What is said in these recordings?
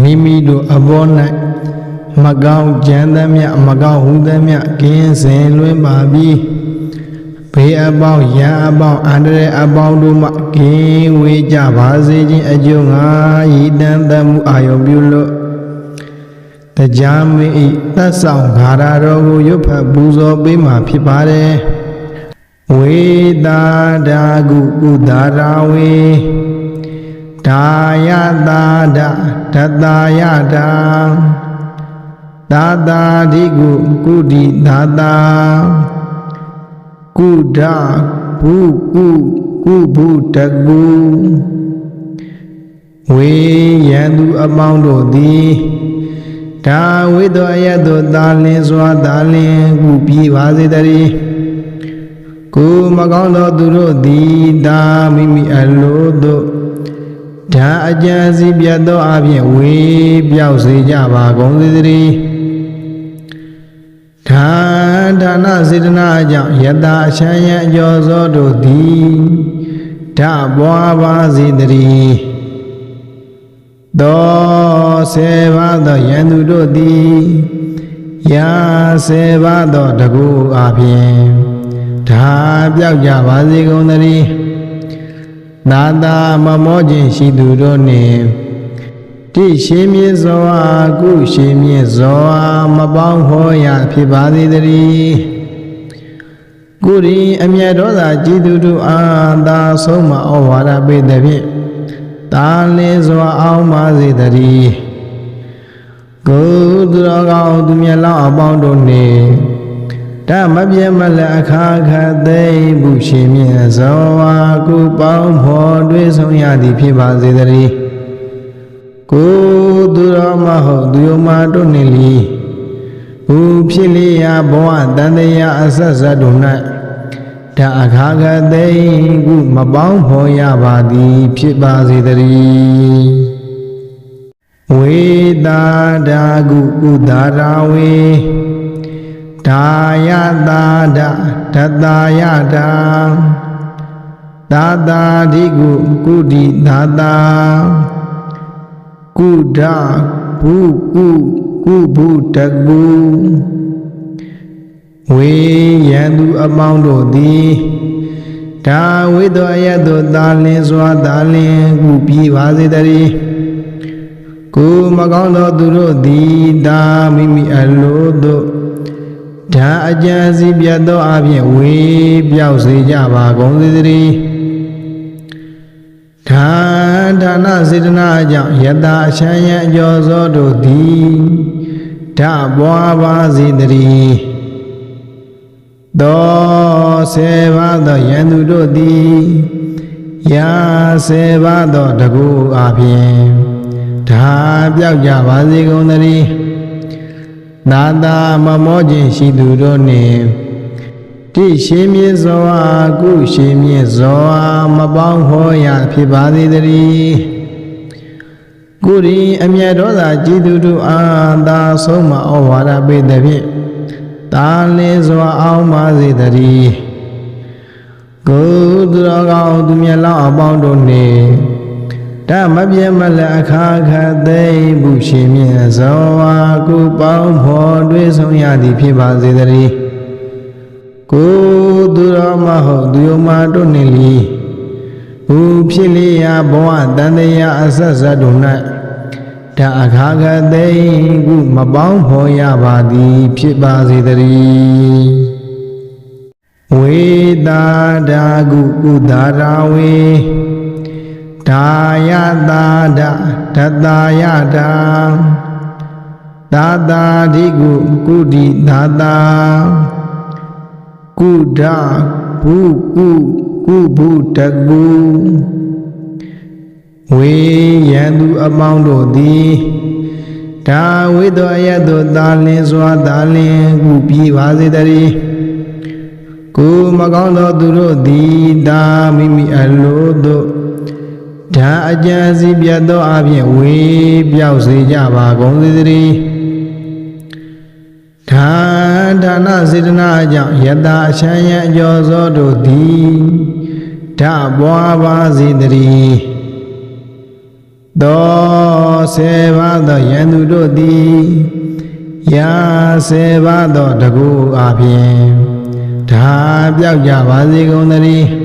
မိမိတို့အဘော၌မကောင်းကြမ်းသမျှမကောင်းဟုသမျှကင်းစင်လွင်ပါပြီဘေးအပေါင်းရန်အပေါင်းအန္တရာယ်အပေါင်းတို့မှကင်းဝေးကြပါစေခြင်းအကျိုးငါရည်တန်တမှုအာယုံပြုလို့တရားမင်းဤသက်ဆောင်ဂါရတော်ကိုရွတ်ဖတ်ပူဇော်ပေးမှာဖြစ်ပါတယ်ဝေတာဒာကုဥဒါရာဝေ ဒါယတာဒဒတယတာသာတာဒီကုကုတိသာတာကုဒဘုကုကုဘုတကုဝေယံသူအပေါင်းတို့သည်ဒါဝိတောအယတောသာလင်းစွာသာလင်းကုပြီးပါစေတည်းကိုမကောင်းသောသူတို့သည်ဒါမိမိအလိုသို့ ဓာအကြံစီပြတ်သောအပြင်ဝေပြောက်စေကြပါကုန်စေတည်းဓာဒါနစေတနာကြောင့်ယတာအချမ်းရန်အကျော်စောတို့သည်ဓာပွားပါစေတည်းသောဆေဘာသောယန္တုတို့သည်ယာဆေဘာသောတကူအပြင်ဓာပြောက်ကြပါစေကုန်သတည်း သာသာမမောခြင်းရှိသူတို့နှင့်တိရှိမြင့်စွာကုရှိမြင့်စွာမပေါင်းဟောရဖြစ်ပါသေးတည်းကုရီအမျက်ဒေါသကြည်သူတို့အားသာဆုံးမဩဝါဒပေးသည်ဖြင့်တာလင်းစွာအောင်ပါစေတည်းကုသတော်ကောင်းသူမြတ်လောင်းအပေါင်းတို့နှင့် ဓမ္မပြမလအခါခသိဘူးရှင်မြတ်သောဝါကုပေါင်းဖော်တွေ့ဆုံးရသည်ဖြစ်ပါစေတည်းကိုသူတော်မဟုတ်သူယမတို့နှင့်လီဘူဖြစ်လျာဘဝတန်တရားအဆက်ဆက်တို့၌ဓာအခါခသိကုမပေါင်းဖော်ရပါသည် ဖြစ်ပါစေတည်းဝေတာဒာကုဥဒါရာဝေ ဒါယတာဒဒတယတာသာတာဒီကုကုတိသာတာကုဒဘုကုကုဘုတကုဝေယံသူအပေါင်းတို့သည်ဒါဝိတောအယတောသာလင်းစွာသာလင်းကုပြီးပါစေတည်းကိုမကောင်းသောသူတို့သည်ဒါမိမိအလိုသို့ ဓာအကြံစီပြတ်သောအပြင်ဝေပြောက်စေကြပါကုန်စေတည်းဓာဒါနစေတနာကြောင့်ယတာအချမ်းရန်အကျော်စောတို့သည်ဓာပွားပါစေတည်းသောဆေဘာသောယန္တုတို့သည်ယာဆေဘာသောတကူအပြင်ဓာပြောက်ကြပါစေကုန်သတည်း သာသာမမောခြင်းရှိသူတို့နှင့်တိရှိမြင့်စွာကုရှိမြင့်စွာမပေါင်းဟောရဖြစ်ပါသေးတည်းကုရီအမျက်ဒေါသကြည်သူတို့အားသာဆုံးမဩဝါဒပေးသည်ဖြင့်တာလင်းစွာအောင်ပါစေတည်းကိုယ်သူတော်ကောင်းသူမြတ်လောင်းအပေါင်းတို့နှင့် ဓမ္မပြမလအခါခသိဘူးရှင်မြတ်သောဝါကုပေါင်းဖော်တွေ့ဆုံးရသည်ဖြစ်ပါစေတည်းကိုသူတော်မဟုတ်သူယမတို့နှင့်လီဘူဖြစ်လျာဘဝတန်တရားအဆက်ဆက်တို့၌ဓာအခါခသိကုမပေါင်းဖော်ရပါသည် ဖြစ်ပါစေတည်းဝေတာဒာကုဥဒါရာဝေ ဒါယတာဒဒတယတာသာတာဒီကုကုတိသာတာကုဒဘုကုကုဘုတကုဝေယံသူအပေါင်းတို့သည်ဒါဝိတောအယတောသာလင်းစွာသာလင်းကုပြီးပါစေတည်းကိုမကောင်းသောသူတို့သည်ဒါမိမိအလိုသို့ ဓာအကြံစီပြတ်သောအပြင်ဝေပြောက်စေကြပါကုန်စေတည်းဓာဒါနစေတနာကြောင့်ယတာအချမ်းရန်အကျော်စောတို့သည်ဓာပွားပါစေတည်းသောဆယ်ပါးသောယန္တုတို့သည်ရာဆယ်ပါးသောတကူအပြင်ဒါပြောက်ကြပါစေကုန်သတည်း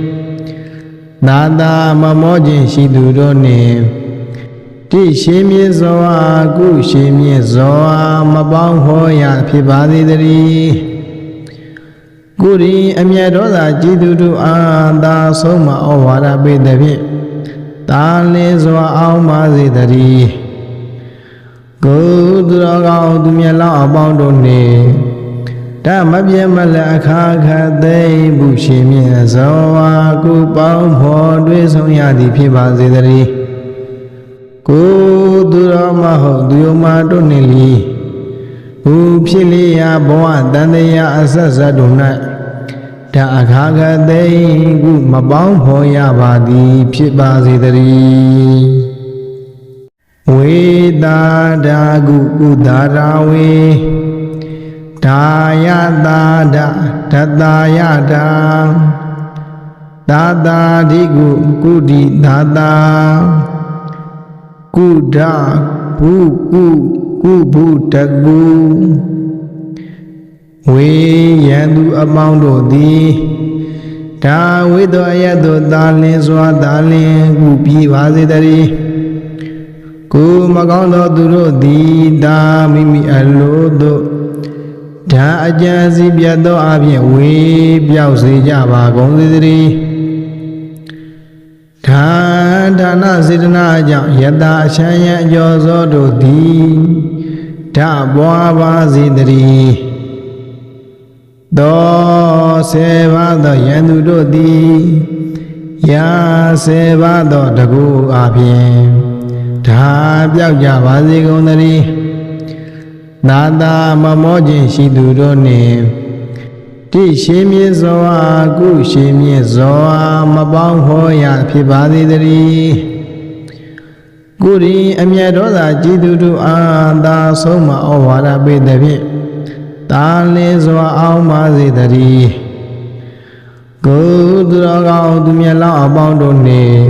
သာသာမမောခြင်းရှိသူတို့နှင့်တိရှိမြင့်စွာကုရှိမြင့်စွာမပေါင်းဟောရဖြစ်ပါစေတည်းကုရီအမျက်ဒေါသကြည်သူတို့အားသာဆုံးမဩဝါဒပေးသည်ဖြင့်တာလင်းစွာအောင်ပါစေတည်းကိုယ်သူတော်ကောင်းသူမြတ်လောင်းအပေါင်းတို့နှင့် ဓမ္မပြည့်မလက်အခါခတ်သိမ့်မှုရှင်မြတ်စွာကိုပေါင်းဖော်တွေ့ဆုံးရသည်ဖြစ်ပါစေတည်းကိုယ်သူတော်မဟုတ်သူယမတို့နှင့်လီဘူဖြစ်လျာဘဝတန်တရားအဆက်ဆက်တို့၌ဒါအခါခတ်သိမ့်ခုမပေါင်းဖော်ရပါသည်ဖြစ်ပါစေတည်းဝေတာဒာကုကုဒါရာဝေ ဒါယတာဒဒတာယတာသာတာဒီကုကုတိသာတာကုဒဘုကုကုဘုတကုဝေယံသူအပေါင်းတို့သည်ဒါဝိသောအယတ်တို့သာလင်းစွာသာလင်းကုပြီးပါစေတည်းကိုမကောင်းသောသူတို့သည်ဒါမိမိအလိုတို့ ဒါအကြံစီပြတ်သောအပြင်ဝေပြောက်စေကြပါကုန်စေတည်းဒါဒါနစေတနာကြောင့်ယတာအချမ်းရန်အကျော်စောတို့သည်ဓပွားပါစေတည်းသောဆေဘာသောယန္တုတို့သည်ယာဆေဘာသောတကူအပြင်ဒါပြောက်ကြပါစေကုန်သတည်း သာသာမမောခြင်းရှိသူတို့နှင့်တိရှိမြင့်စွာကုရှိမြင့်စွာမပေါင်းဟောရဖြစ်ပါစေတည်းကုရီအမျက်ဒေါသကြည်သူတို့အားသာဆုံးမဩဝါဒပေးသည်ဖြင့်တာလင်းစွာအောင်ပါစေတည်းကိုယ်သူတော်ကောင်းသူမြတ်လောင်းအပေါင်းတို့နှင့်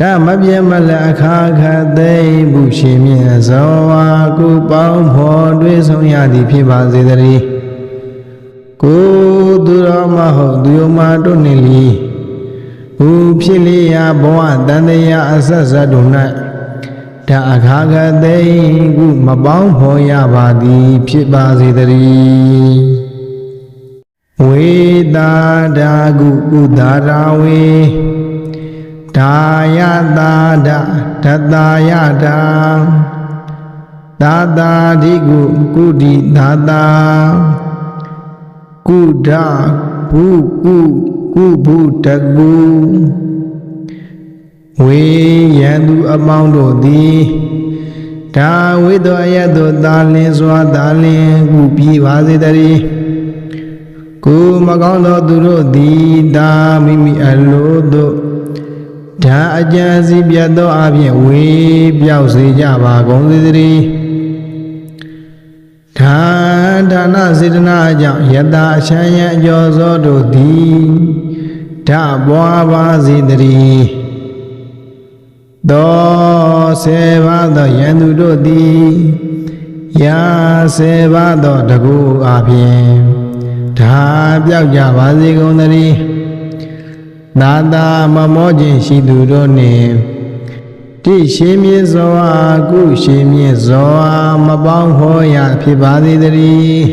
ဓမ္မပြမလက်အခါခတ်သိမ့်မှုရှင်မြတ်စွာကိုပေါင်းဖော်တွေ့ဆုံးရသည်ဖြစ်ပါစေတည်းကိုယ်သူတော်မဟုတ်သူယမတို့နှင့်လီဘူဖြစ်လျာဘဝတန်တရားအဆက်ဆက်တို့၌ဒါအခါခတ်သိမ့်ခုမပေါင်းဖော်ရပါသည်ဖြစ်ပါစေတည်းဝေတာဒာကုကုဒါရာဝေ ဒါယတာဒဒတာယတာသာတာဒီကုကုတိသာတာကုဒဘုကုကုဘုတကုဝေယံသူအပေါင်းတို့သည်ဒါဝိသောအယတ်တို့သာလင်းစွာသာလင်းကုပြီးပါစေတည်းကိုမကောင်းသောသူတို့သည်ဒါမိမိအလိုတို့ ဒါအကြံစီပြတ်သောအပြင်ဝေပြောက်စေကြပါကုန်စေတည်းဒါဒါနစေတနာကြောင့်ယတာအချမ်းရန်အကျော်စောတို့သည်ဓပွားပါစေတည်းသောဆေဘာသောယန္တုတို့သည်ယာဆေဘာသောတကူအပြင်ဒါပြောက်ကြပါစေကုန်သတည်း သာသာမမောခြင်းရှိသူတို့နှင့်တိရှိမြင့်စွာကုရှိမြင့်စွာမပေါင်းဟောရဖြစ်ပါစေတည်း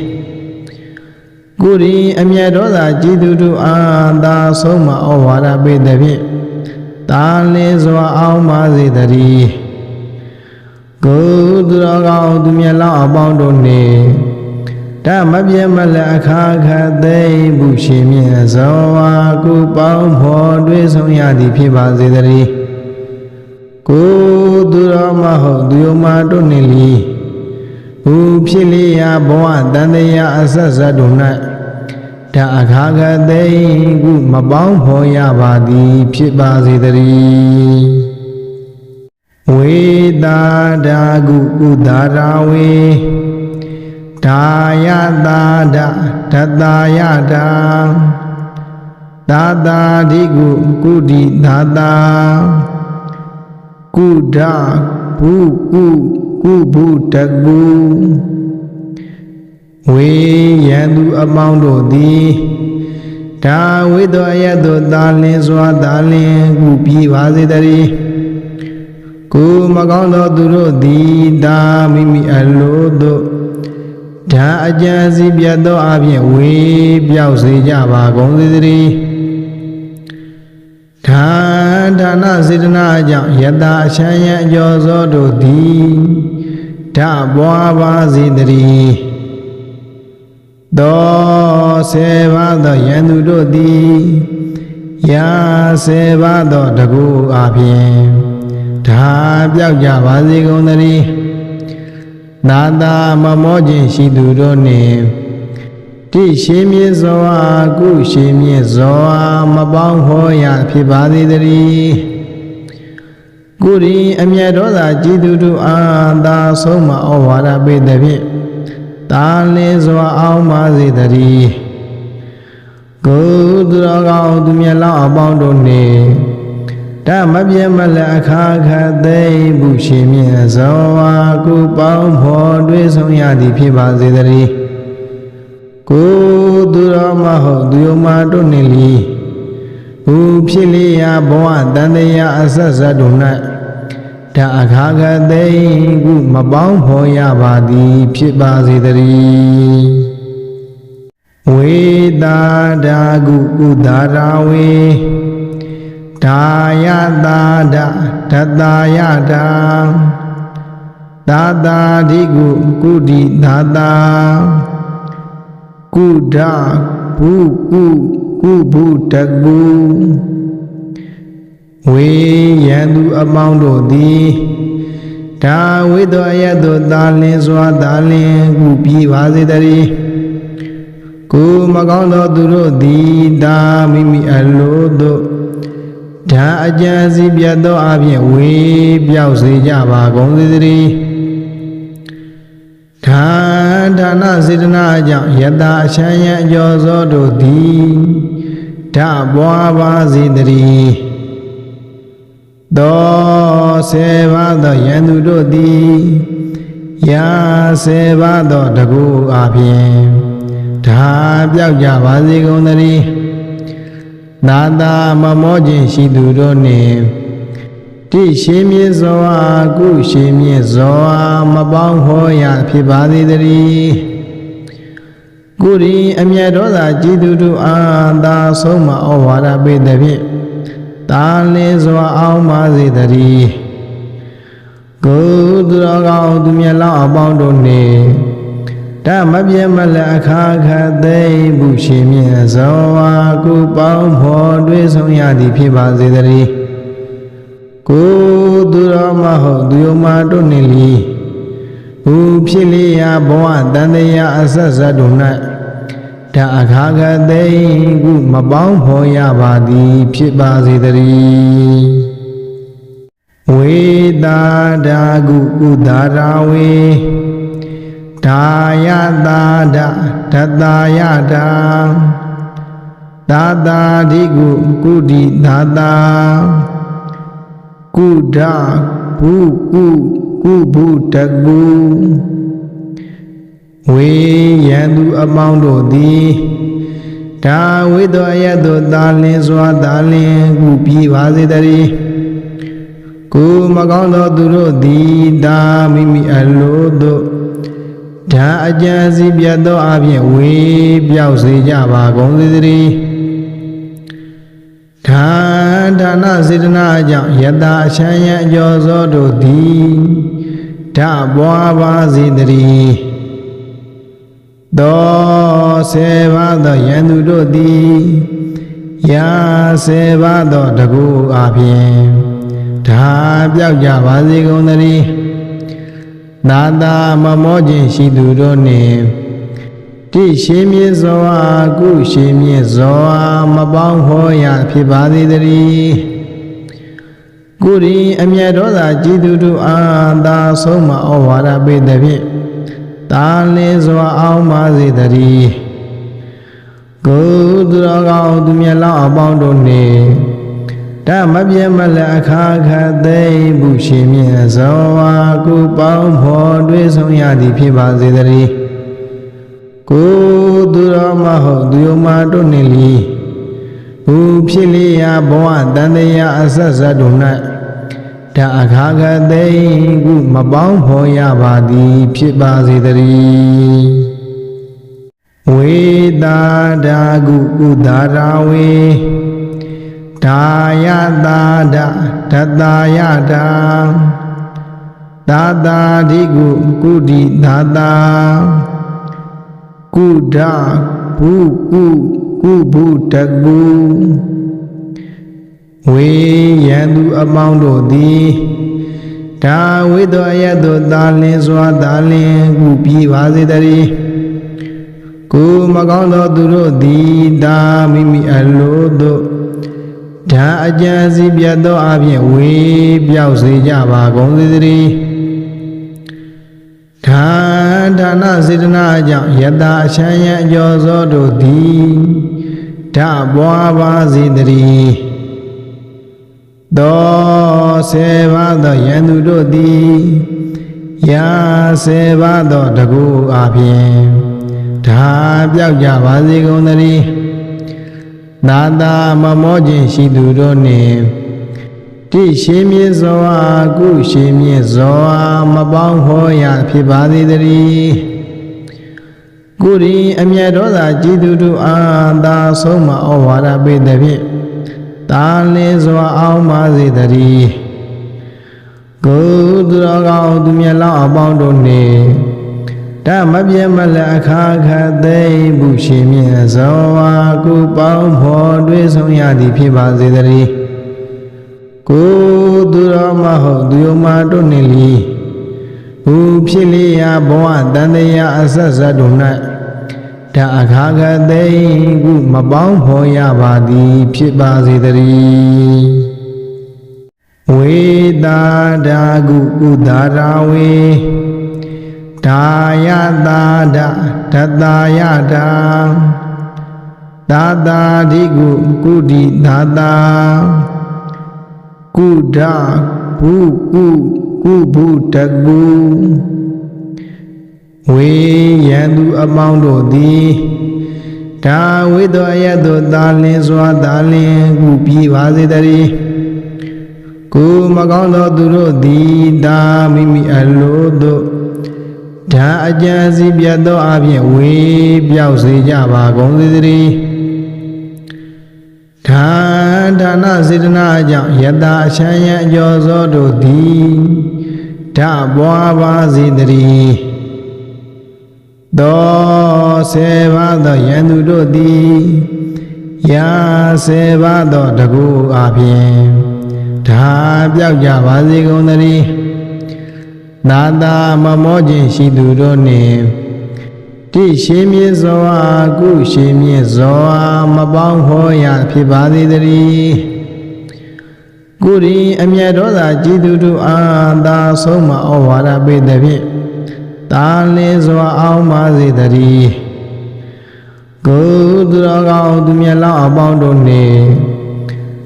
ကုရီအမျက်ဒေါသကြည်သူတို့အားသာဆုံးမဩဝါဒပေးသည်ဖြင့်တာလင်းစွာအောင်ပါစေတည်းကိုယ်သူတော်ကောင်းသူမြတ်လောင်းအပေါင်းတို့နှင့် ဓမ္မပြမလက်အခါခတ်သိမ့်မှုရှင်မြတ်စွာကိုပေါင်းဖော်တွေ့ဆုံးရသည်ဖြစ်ပါစေတည်းကိုယ်သူတော်မဟုတ်သူယမတို့နှင့်လီဘူဖြစ်လျာဘဝတန်တရားအဆက်ဆက်တို့၌ဒါအခါခတ်သိမ့်ခုမပေါင်းဖော်ရပါသည်ဖြစ်ပါစေတည်းဝေတာဒာကုကုဒါရာဝေ ဒါယတာဒဒတာယတာသာတာဒီကုကုတိသာတာကုဒဘဘုကုကုဘုတကူဝေယံသူအပေါင်းတို့သည်ဒါဝိတောအယတ်တို့သာလင်းစွာသာလင်းကုပြီးပါစေတည်းကိုမကောင်းသောသူတို့သည်ဒါမိမိအလိုတို့ ဒါအကြံစီပြတ်သောအပြင်ဝေပြောက်စေကြပါကုန်စေတည်းဒါဒါနစေတနာကြောင့်ယတာအချမ်းရန်အကျော်စောတို့သည်ဓပွားပါစေတည်းသောဆေဘာသောယန္တုတို့သည်ယာဆေဘာသောတကူအပြင်ဒါပြောက်ကြပါစေကုန်သတည်း သာသာမမောခြင်းရှိသူတို့နှင့်တိရှိမြင့်စွာကုရှိမြင့်စွာမပေါင်းဟောရဖြစ်ပါသေးတည်းကုရီအမျက်ဒေါသကြည်သူတို့အားသာဆုံးမဩဝါဒပေးသည်ဖြင့်တာလင်းစွာအောင်ပါစေတည်းကိုယ်သူတော်ကောင်းသူမြတ်လောင်းအပေါင်းတို့နှင့် ဓမ္မပြမလက်အခါခသိမှုရှင်မြတ်စွာကိုပေါင်းဖော်တွေ့ဆုံးရသည်ဖြစ်ပါစေတည်းကိုယ်သူတော်မဟုတ်သူယမတို့နှင့်လီဟူဖြစ်လျာဘဝတန်တရားအဆက်ဆက်တို့၌ဓာအခါခသိခုမပေါင်းဖော်ရပါသည်ဖြစ်ပါစေတည်းဝေတာဓာကုကုဒါရာဝေ ဒါယတာဒဒတာယတာသာတာဓိကုကုတိသာတာကုဒဘုကုကုဘုတကူဝေယံသူအပေါင်းတို့သည်ဒါဝိတောအယတ်တို့သာလင်းစွာသာလင်းကုပြီးပါစေတည်းကိုမကောင်းသောသူတို့သည်ဒါမိမိအလိုတို့ ဒါအကြံစီပြတ်သောအပြင်ဝေပြောက်စေကြပါကုန်စေတည်းဒါဒါနစေတနာကြောင့်ယတာအချမ်းရန်အကျော်စောတို့သည်ဓပွားပါစေတည်းသောဆေဘာသောယန္တုတို့သည်ယာဆေဘာသောတကူအပြင်ဒါပြောက်ကြပါစေကုန်သတည်း သာသာမမောခြင်းရှိသူတို့နှင့်တိရှိမြင့်စွာကုရှိမြင့်စွာမပေါင်းဟောရဖြစ်ပါသေးတည်းကုရီအမျက်ဒေါသကြည်သူတို့အားသာဆုံးမဩဝါဒပေးသည်ဖြင့်တာလင်းစွာအောင်ပါစေတည်းကိုယ်သူတော်ကောင်းသူမြတ်လောင်းအပေါင်းတို့နှင့် ဓမ္မပြမလက်အခါခသိမှုရှင်မြတ်စွာကိုပေါင်းဖော်တွေ့ဆုံးရသည်ဖြစ်ပါစေတည်းကိုယ်သူတော်မဟုတ်သူယမတို့နှင့်လီဟူဖြစ်လျာဘဝတန်တရားအဆက်ဆက်တို့၌ဓာအခါခသိခုမပေါင်းဖော်ရပါသည်ဖြစ်ပါစေတည်းဝေတာဓာကုကုဒါရာဝေ ဒါယတာဒဒတာယတာသာတာဓိကုကုတိသာတာကုဒဘုကုကုဘုတကူဝေယံသူအပေါင်းတို့သည်ဒါဝိတောအယတ်တို့သာလင်းစွာသာလင်းကုပြီးပါစေတည်းကိုမကောင်းသောသူတို့သည်ဒါမိမိအလိုတို့ ဒါအကြံစီပြတ်သောအပြင်ဝေပြောက်စေကြပါကုန်စေတည်းဒါဒါနစေတနာကြောင့်ယတာအချမ်းရန်အကျော်စောတို့သည်ဓပွားပါစေတည်းသောဆေဘာသောယန္တုတို့သည်ယာဆေဘာသောတကူအပြင်ဒါပြောက်ကြပါစေကုန်သတည်း သာသာမမောခြင်းရှိသူတို့နှင့်တိရှိမြင့်စွာကုရှိမြင့်စွာမပေါင်းဟောရဖြစ်ပါသေးတည်းကုရီအမျက်ဒေါသကြည်သူတို့အားသာဆုံးမဩဝါဒပေးသည်ဖြင့်တာလင်းစွာအောင်ပါစေတည်းကိုယ်သူတော်ကောင်းသူမြတ်လောင်းအပေါင်းတို့နှင့် ဓမ္မပြမလအခါခသိမှုရှင်မြတ်သောဝါကုပေါင်းဖော်တွေ့ဆုံးရသည်ဖြစ်ပါစေတည်းကိုသူတော်မဟုတ်သူယမတို့နှင့်လီဘူဖြစ်လျာဘဝတန်တရားအဆက်ဆက်တို့၌ဓာအခါခသိကုမပေါင်းဖော်ရပါသည်ဖြစ်ပါစေတည်းဝေတာဓာကုကုဒါရာဝေ ဒါယတာဒဒတာယတာသာတာဓိကုကုတိသာတာကုဒဘုကုကုဘုတကုဝေယံသူအပေါင်းတို့သည်ဒါဝိတောအယတ်တို့သာလင်းစွာသာလင်းကုပြီးပါစေတည်းကိုမကောင်းသောသူတို့သည်ဒါမိမိအလိုတို့ ဓာအကြံစီပြတ်သောအပြင်ဝေပြောက်စေကြပါကုန်စေတည်းဓာဒါနစေတနာကြောင့်ယတာအချမ်းရအကျော်စောတို့သည်ဓာပွားပါစေတည်းသောဆေဘာသောယန္တုတို့သည်ယာဆေဘာသောတကူအပြင်ဓာပြောက်ကြပါစေကုန်သတည်း သာသာမမောခြင်းရှိသူတို့နှင့်တိရှင်မြင့်စွာကုရှင်မြင့်စွာမပေါင်းဟောရဖြစ်ပါသေးတည်းကုရီအမျက်ဒေါသကြည်သူတို့အားသာဆုံးမဩဝါဒပေးသည်ဖြင့်တာလင်းစွာအောင်ပါစေတည်းကိုယ်သူတော်ကောင်းသူမြတ်လောင်းအပေါင်းတို့နှင့် ဓမ္မပြမလအခါခသိမှုရှင်မြတ်သောဝါကုပေါင်းဖော်တွေ့ဆုံးရသည်ဖြစ်ပါစေတည်းကိုယ်သူတော်မဟုတ်သူယမတို့နှင့်လီဘူဖြစ်လျာဘဝတန်တရားအဆက်ဆက်တို့၌ဓာအခါခသိကုမပေါင်းဖော်ရပါသည်ဖြစ်ပါစေတည်းဝေတာဓာကုကုဒါရာဝေ ဒါယတာဒဒတာယတာသာတာဓိကုကုတိသာတာကုဒဘုကုကုဘုတကုဝေယံသူအပေါင်းတို့သည်ဒါဝိတောအယတ်တို့သာလင်းစွာသာလင်းကုပြီးပါစေတည်းကိုမကောင်းသောသူတို့သည်ဒါမိမိအလိုတို့ ဓာအကြံစီပြတ်သောအပြင်ဝေပြောက်စေကြပါကုန်စေတည်းဓာဒါနစေတနာကြောင့်ယတာအချမ်းရအကျော်စောတို့သည်ဓာပွားပါစေတည်းသောဆေဘာသောယန္တုတို့သည်ယာဆေဘာသောတကူအပြင်ဓာပြောက်ကြပါစေကုန်သတည်း သာသာမမောခြင်းရှိသူတို့နှင့်တိရှင်မြင့်စွာကုရှင်မြင့်စွာမပေါင်းဟောရဖြစ်ပါသေးတည်းကုရီအမျက်ဒေါသကြည်သူတို့အားသာဆုံးမဩဝါဒပေးသည်ဖြင့်တာလင်းစွာအောင်ပါစေတည်းကိုယ်သူတော်ကောင်းသူမြတ်လောင်းအပေါင်းတို့နှင့်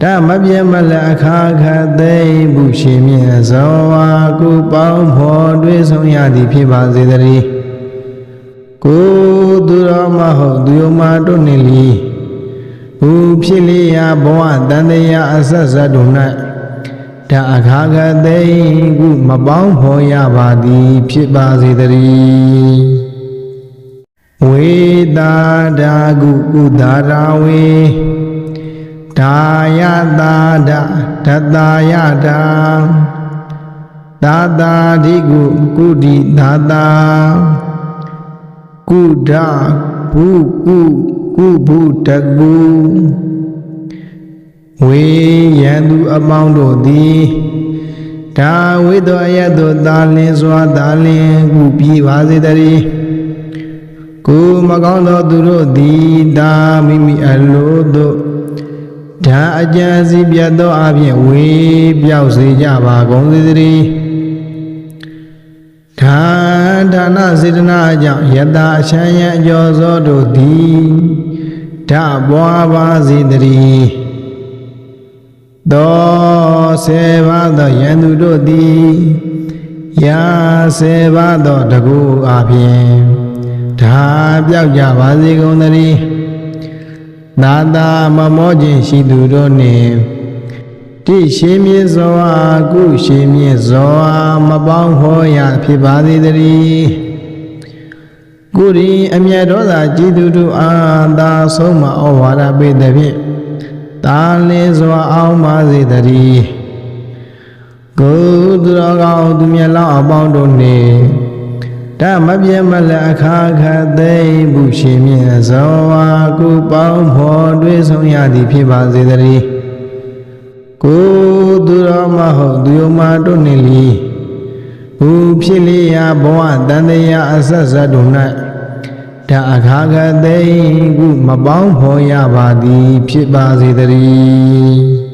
ဓမ္မပြမလအခါခသိမှုရှင်မြတ်သောဝါကုပေါင်းဖော်တွေ့ဆုံးရသည်ဖြစ်ပါစေတည်းကိုယ်သူတော်မဟုတ်သူယမတို့နှင့်လီဘူဖြစ်လျာဘဝတန်တရားအဆက်ဆက်တို့၌ဓာအခါခသိကုမပေါင်းဖော်ရပါသည်ဖြစ်ပါစေတည်းဝေတာဓာကုကုဒါရာဝေ ဒါယတာဒဒတာယတာသာတာဓိကုကုတိသာတာကုဒဘုကုကုဘုတကုဝေယံသူအပေါင်းတို့သည်ဒါဝိတောအယတ်တို့သာလင်းစွာသာလင်းကုပြီးပါစေတည်းကိုမကောင်းသောသူတို့သည်ဒါမိမိအလိုတို့ ဓာအကြံစီပြတ်သောအပြင်ဝေပြောက်စေကြပါကုန်စေတည်းဓာဒါနစေတနာကြောင့်ယတာအချမ်းရအကျော်စောတို့သည်ဓာပွားပါစေတည်းသောဆေပါသောယန္တုတို့သည်ယာဆေပါသောတကူအပြင်ဒါပြောက်ကြပါစေကုန်သတည်း သာသာမမောခြင်းရှိသူတို့နှင့်တိရှိမြင့်စွာကုရှိမြင့်စွာမပေါင်းဖော်ရဖြစ်ပါစေတည်းကုရီအမျက်ဒေါသကြည်သူတို့အားသာဆုံးမဩဝါဒပေးသည်ဖြင့်တာလင်းစွာအောင်ပါစေတည်းကိုယ်သူတော်ကောင်းသူမြတ်လောင်းအပေါင်းတို့နှင့် ဓမ္မပြမလက်အခါခတ်သိမ့်ဘူးရှင်မြတ်စွာကိုပေါင်းဖော်တွေ့ဆုံးရသည်ဖြစ်ပါစေတည်းကိုယ်သူတော်မဟုတ်သူယမတို့နှင့်လီဘူဖြစ်လျာဘဝတန်တရားအဆက်ဆက်တို့၌ဒါအခါခတ်သိမ့်ခုမပေါင်းဖော်ရပါသည်ဖြစ်ပါစေတည်း